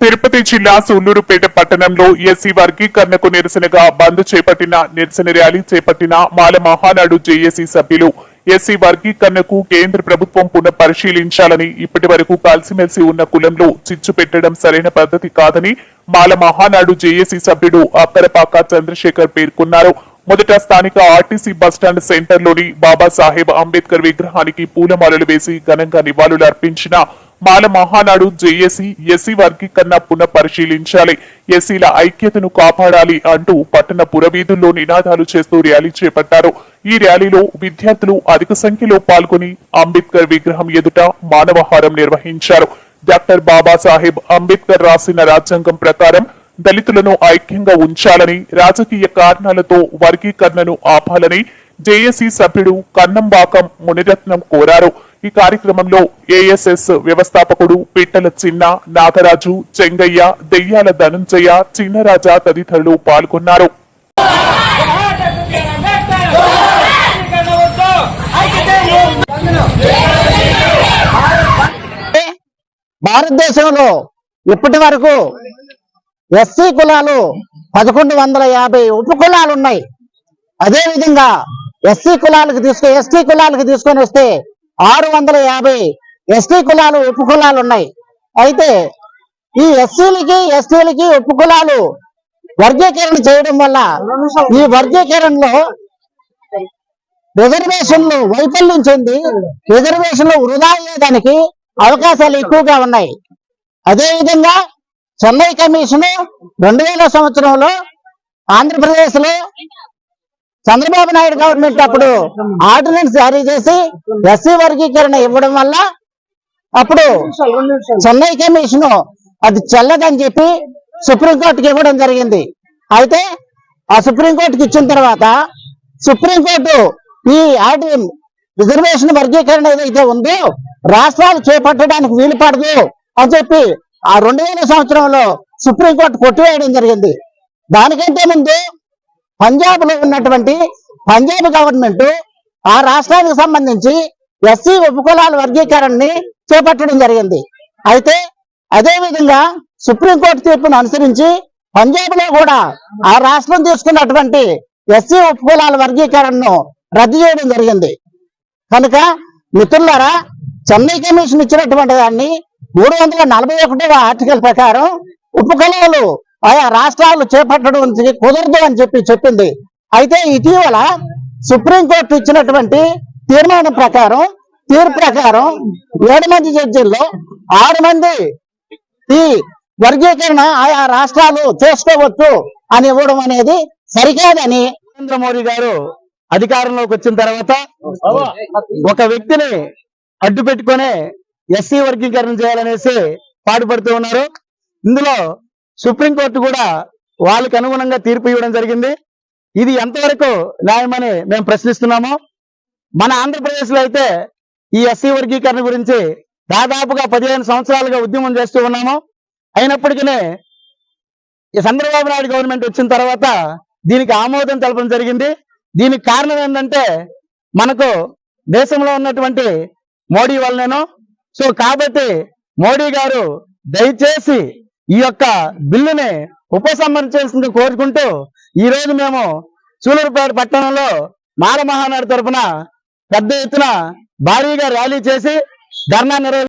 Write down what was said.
తిరుపతి జిల్లా సూళ్ళూరుపేట పట్టణంలో ఎస్సీ వర్గీకరణకు నిరసనగా బంద్ చేపట్టిన నిరసన ర్యాలీ చేపట్టిన మాల మహానాడు జేఏసీ సభ్యులు. ఎస్సీ వర్గీకరణకు కేంద్ర ప్రభుత్వం పునః పరిశీలించాలని ఇప్పటి వరకు కలిసిమెలిసి ఉన్న కులంలో చిచ్చు పెట్టడం సరైన పద్ధతి కాదని మాల మహానాడు జేఏసీ సభ్యుడు అక్కరపాక చంద్రశేఖర్ పేర్కొన్నారు. మొదట స్థానిక ఆర్టీసీ బస్టాండ్ సెంటర్లోని బాబాసాహెబ్ అంబేద్కర్ విగ్రహానికి పూలమాలలు వేసి ఘనంగా నివాళులు అర్పించిన మాల మహానాడు జేఏసీ ఎస్సీ వర్గీకరణ పునః పరిశీలించాలి ఎస్సీల ఐక్యతను కాపాడాలి అంటూ పట్టణ పురవీధుల్లో నినాదాలు చేస్తూ ర్యాలీ చేపట్టారు. ఈ ర్యాలీలో విద్యార్థులు అధిక సంఖ్యలో పాల్గొని అంబేద్కర్ విగ్రహం ఎదుట మానవహారం నిర్వహించారు. డాక్టర్ బాబాసాహెబ్ అంబేద్కర్ రాసిన రాజ్యాంగం ప్రకారం దళితులను ఐక్యంగా ఉంచాలని రాజకీయ కారణాలతో వర్గీకరణను ఆపాలని జేఏసీ సభ్యుడు కన్నంబాకం మునిరత్నం కోరారు. ఈ కార్యక్రమంలో ఏఎస్ఎస్ వ్యవస్థాపకుడు పిట్టల చిన్న నాగరాజు చెంగయ్య దెయ్యాల ధనుంజయ చిన్నరాజా తదితరులు పాల్గొన్నారు. భారతదేశంలో ఇప్పటి వరకు ఎస్సీ కులాలు పదకొండు వందల యాభై ఉప కులాలు ఉన్నాయి అదే విధంగా ఎస్సీ కులాలకు తీసుకొని ఎస్టీ కులాలకు తీసుకొని వస్తే ఆరు వందల యాభై ఎస్టీ కులాలు ఉప కులాలు ఉన్నాయి. అయితే ఈ ఎస్సీలకి ఎస్టీలకి ఉప కులాలు వర్గీకరణ చేయడం వల్ల ఈ వర్గీకరణలో రిజర్వేషన్లు వైఫల్యం చెంది రిజర్వేషన్లు వృధా అయ్యేదానికి అవకాశాలు ఎక్కువగా ఉన్నాయి. అదేవిధంగా చెన్నై కమిషన్ రెండు వేల సంవత్సరంలో ఆంధ్రప్రదేశ్లో చంద్రబాబు నాయుడు గవర్నమెంట్ అప్పుడు ఆర్డినెన్స్ జారీ చేసి ఎస్సీ వర్గీకరణ ఇవ్వడం వల్ల అప్పుడు చెన్నై కమిషన్ అది చెల్లదని చెప్పి సుప్రీంకోర్టుకి ఇవ్వడం జరిగింది. అయితే ఆ సుప్రీంకోర్టుకి ఇచ్చిన తర్వాత సుప్రీంకోర్టు ఈ ఆర్డి రిజర్వేషన్ వర్గీకరణ ఏదైతే ఉందో రాష్ట్రాలు చేపట్టడానికి వీలు పడదు అని చెప్పి ఆ రెండు వేల సంవత్సరంలో సుప్రీంకోర్టు కొట్టివేయడం జరిగింది. దానికంటే ముందు పంజాబ్లో ఉన్నటువంటి పంజాబ్ గవర్నమెంట్ ఆ రాష్ట్రానికి సంబంధించి ఎస్సీ ఉపకులాల వర్గీకరణని చేపట్టడం జరిగింది. అయితే అదే విధంగా సుప్రీంకోర్టు తీర్పును అనుసరించి పంజాబ్లో కూడా ఆ రాష్ట్రం తీసుకున్నటువంటి ఎస్సీ ఉపకులాల వర్గీకరణను రద్దు చేయడం జరిగింది. కనుక మిత్రులారా చెన్నై కమిషన్ ఇచ్చినటువంటి దాన్ని మూడు వందల నలభై ఒకటవ ఆర్టికల్ ప్రకారం ఉపకులాలు ఆయా రాష్ట్రాలు చేపట్టడం కుదరదు అని చెప్పి చెప్పింది. అయితే ఇటీవల సుప్రీంకోర్టు ఇచ్చినటువంటి తీర్మానం ప్రకారం తీర్పు ప్రకారం ఏడు మంది జడ్జీల్లో ఆరు మంది ఈ వర్గీకరణ ఆయా రాష్ట్రాలు చేసుకోవచ్చు అని ఇవ్వడం అనేది సరికాదని నరేంద్ర మోడీ గారు అధికారంలోకి వచ్చిన తర్వాత ఒక వ్యక్తిని అడ్డు పెట్టుకునే ఎస్సీ వర్గీకరణ చేయాలనేసి పాటుపడుతూ ఉన్నారు. ఇందులో సుప్రీంకోర్టు కూడా వాళ్ళకి అనుగుణంగా తీర్పు ఇవ్వడం జరిగింది. ఇది ఎంతవరకు న్యాయమని మేము ప్రశ్నిస్తున్నాము మన ఆంధ్రప్రదేశ్లో అయితే ఈ ఎస్సీ వర్గీకరణ గురించి దాదాపుగా పదిహేను సంవత్సరాలుగా ఉద్యమం చేస్తూ ఉన్నాము. అయినప్పటికీ ఈ చంద్రబాబు నాయుడు గవర్నమెంట్ వచ్చిన తర్వాత దీనికి ఆమోదం తెలపడం జరిగింది. దీనికి కారణం ఏంటంటే మనకు దేశంలో ఉన్నటువంటి మోడీ వల్లనేను. సో కాబట్టి మోడీ గారు దయచేసి ఈ యొక్క బిల్లుని ఉపసంహరించాల్సింది కోరుకుంటూ ఈ రోజు మేము సూలూరుపేట పట్టణంలో మాల మహానాడు తరపున పెద్ద ఎత్తున భారీగా ర్యాలీ చేసి ధర్నా నిర్వహించారు